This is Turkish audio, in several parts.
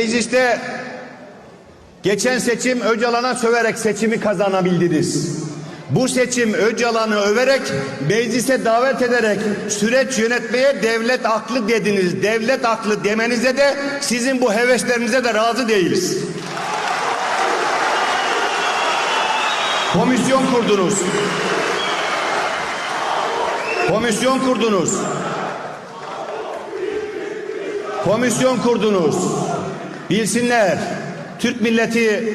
Mecliste geçen seçim Öcalan'a söverek seçimi kazanabildiniz. Bu seçim Öcalan'ı överek, meclise davet ederek süreç yönetmeye devlet aklı dediniz. Devlet aklı demenize de sizin bu heveslerinize de razı değiliz. Komisyon kurdunuz. Komisyon kurdunuz. Komisyon kurdunuz. Bilsinler. Türk milleti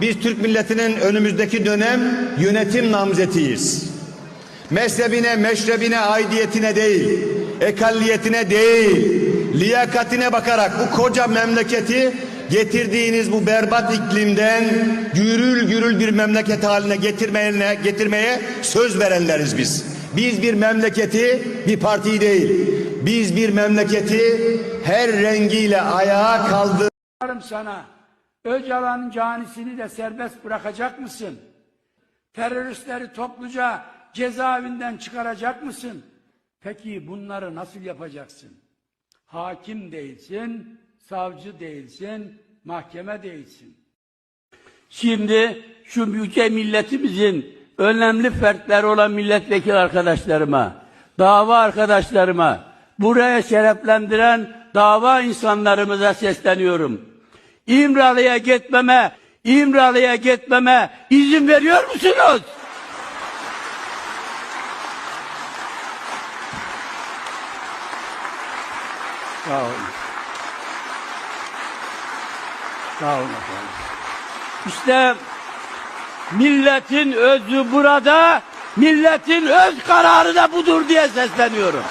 biz Türk milletinin önümüzdeki dönem yönetim namzetiyiz. Mezhebine, meşrebine, aidiyetine değil, ekalliyetine değil, liyakatine bakarak bu koca memleketi getirdiğiniz bu berbat iklimden gürül gürül bir memleket haline getirmeye, getirmeye söz verenleriz biz. Biz bir memleketi, bir partiyi değil, biz bir memleketi her rengiyle ayağa kaldır. Sorarım sana. Öcalan'ın canisini de serbest bırakacak mısın? Teröristleri topluca cezaevinden çıkaracak mısın? Peki bunları nasıl yapacaksın? Hakim değilsin, savcı değilsin, mahkeme değilsin. Şimdi şu ülke milletimizin önemli fertleri olan milletvekili arkadaşlarıma, dava arkadaşlarıma, buraya şereflendiren dava insanlarımıza sesleniyorum. İmralı'ya gitmeme, İmralı'ya gitmeme izin veriyor musunuz? Sağ olun. Sağ olun efendim. İşte milletin özü burada, milletin öz kararı da budur diye sesleniyorum.